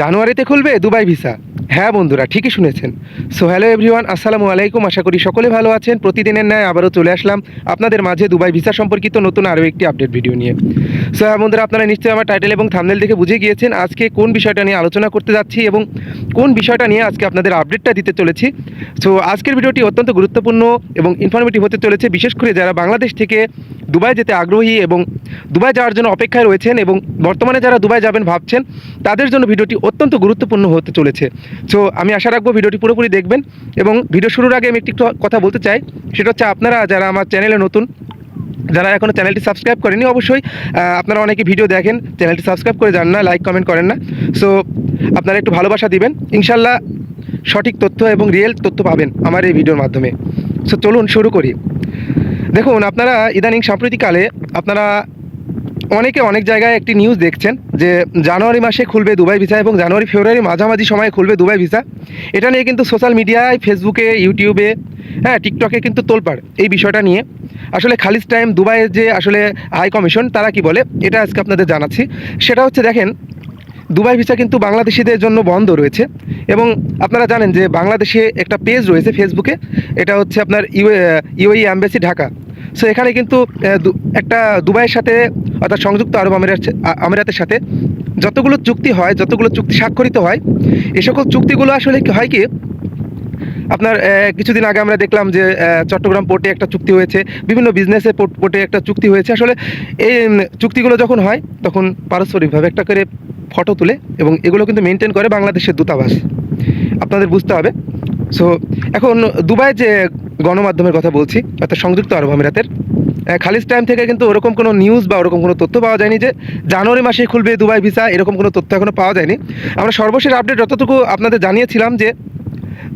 জানুয়ারিতে খুলবে Dubai visa. হ্যাঁ বন্ধুরা, ঠিকই শুনেছেন। সো হ্যালো এভরিওয়ান আসসালামু আলাইকুম। আশা করি সকলে ভালো আছেন। প্রতিদিনের ন্যায় আবারও চলে আসলাম আপনাদের মাঝে দুবাই ভিসা সম্পর্কিত নতুন আরও একটি আপডেট ভিডিও নিয়ে। সো হ্যাঁ বন্ধুরা আপনারা নিশ্চয়ই আমার টাইটেল এবং থামনেল দেখে বুঝে গিয়েছেন আজকে কোন বিষয়টা নিয়ে আলোচনা করতে যাচ্ছি এবং কোন বিষয়টা নিয়ে আজকে আপনাদের আপডেটটা দিতে চলেছি। সো আজকের ভিডিওটি অত্যন্ত গুরুত্বপূর্ণ এবং ইনফরমেটিভ হতে চলেছে, বিশেষ করে যারা বাংলাদেশ থেকে দুবাই যেতে আগ্রহী এবং দুবাই যাওয়ার জন্য অপেক্ষায় রয়েছেন এবং বর্তমানে যারা দুবাই যাবেন ভাবছেন, তাদের জন্য ভিডিওটি অত্যন্ত গুরুত্বপূর্ণ হতে চলেছে। সো আমি আশা রাখব ভিডিওটি পুরোপুরি দেখবেন এবং ভিডিও শুরুর আগে আমি একটি কথা বলতে চাই, সেটা হচ্ছে আপনারা যারা আমার চ্যানেলে নতুন যারা এখনও চ্যানেলটি সাবস্ক্রাইব করেনি অবশ্যই আপনারা অনেকে ভিডিও দেখেন, চ্যানেলটি সাবস্ক্রাইব করে যান, না লাইক কমেন্ট করেন না। সো আপনারা একটু ভালোবাসা দিবেন, ইনশাল্লাহ সঠিক তথ্য এবং রিয়েল তথ্য পাবেন আমার এই ভিডিওর মাধ্যমে। সো চলুন শুরু করি। দেখুন, আপনারা ইদানিং সাম্প্রতিককালে আপনারা অনেকে অনেক জায়গায় একটি নিউজ দেখছেন যে জানুয়ারি মাসে খুলবে দুবাই ভিসা এবং জানুয়ারি, ফেব্রুয়ারি মাঝামাঝি সময়ে খুলবে দুবাই ভিসা। এটা নিয়ে কিন্তু সোশ্যাল মিডিয়ায় ফেসবুকে ইউটিউবে হ্যাঁ টিকটকে কিন্তু তোলপাড়। এই বিষয়টা নিয়ে আসলে খালিজ টাইম দুবাইয়ের যে আসলে হাই কমিশন, তারা কি বলে? এটা আজকে আপনাদের জানাচ্ছি। সেটা হচ্ছে, দেখেন, দুবাই ভিসা কিন্তু বাংলাদেশিদের জন্য বন্ধ রয়েছে এবং আপনারা জানেন যে বাংলাদেশে একটা পেজ রয়েছে ফেসবুকে, এটা হচ্ছে আপনার U UAE embassy Dhaka. So এখানে কিন্তু একটা দুবাইয়ের সাথে অর্থাৎ সংযুক্ত আরব আমিরাত আমিরাতের সাথে যতগুলো চুক্তি হয়, যতগুলো চুক্তি স্বাক্ষরিত হয়, এ সকল চুক্তিগুলো আসলে হয় কি আপনার কিছুদিন আগে আমরা দেখলাম যে চট্টগ্রাম পোর্টে একটা চুক্তি হয়েছে, বিভিন্ন বিজনেসের পোর্টে একটা চুক্তি হয়েছে। আসলে এই চুক্তিগুলো যখন হয়, তখন পারস্পরিকভাবে একটা করে ফটো তুলে এবং এগুলো কিন্তু মেনটেন করে বাংলাদেশের দূতাবাস। আপনাদের বুঝতে হবে। সো এখন দুবাই যে গণমাধ্যমের কথা বলছি, অর্থাৎ সংযুক্ত আরব আমিরাতের খালিজ টাইম থেকে কিন্তু ওরকম কোনো নিউজ বা ওরকম কোনো তথ্য পাওয়া যায়নি যে, জানুয়ারি মাসে খুলবে দুবাই ভিসা এরকম কোনো তথ্য এখনও পাওয়া যায়নি। আমরা সর্বশেষ আপডেট যতটুকু আপনাদের জানিয়েছিলাম যে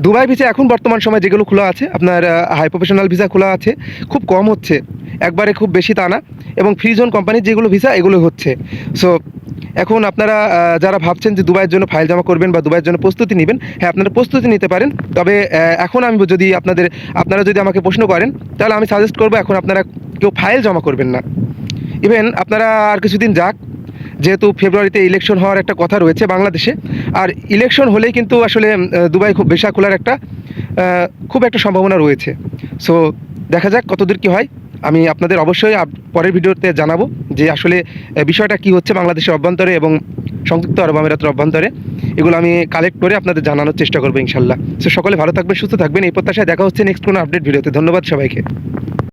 দুবাই ভিসা এখন বর্তমান সময় যেগুলো খোলা আছে, আপনার হাই প্রফেশনাল ভিসা খোলা আছে, খুব কম হচ্ছে। একবারে খুব বেশি তা না। এবং ফ্রি জোন কোম্পানির যেগুলো ভিসা এগুলো হচ্ছে। সো এখন আপনারা যারা ভাবছেন যে দুবাইয়ের জন্য ফাইল জমা করবেন বা দুবাইয়ের জন্য প্রস্তুতি নেবেন হ্যাঁ আপনারা প্রস্তুতি নিতে পারেন। তবে এখন আমি যদি আপনাদের, আপনারা যদি আমাকে প্রশ্ন করেন, তাহলে আমি সাজেস্ট করব এখন আপনারা কেউ ফাইল জমা করবেন না। ইভেন আপনারা আর কিছুদিন যাক যেহেতু ফেব্রুয়ারিতে ইলেকশন হওয়ার একটা কথা রয়েছে বাংলাদেশে, আর ইলেকশন হলেই কিন্তু আসলে দুবাই খুব বেশা খোলার একটা খুব একটা সম্ভাবনা রয়েছে। সো দেখা যাক কতদূর কী হয়। আমি আপনাদের অবশ্যই পরের ভিডিওতে জানাব যে আসলে বিষয়টা কি হচ্ছে বাংলাদেশের অভ্যন্তরে এবং সংযুক্ত আরব আমিরাতের অভ্যন্তরে। এগুলো আমি কালেক্ট করে আপনাদের জানানোর চেষ্টা করব ইনশাল্লাহ। সো সকলে ভালো থাকবেন, সুস্থ থাকবেন। এই প্রত্যাশায় দেখা হচ্ছে নেক্সট কোনো আপডেট ভিডিওতে। ধন্যবাদ সবাইকে।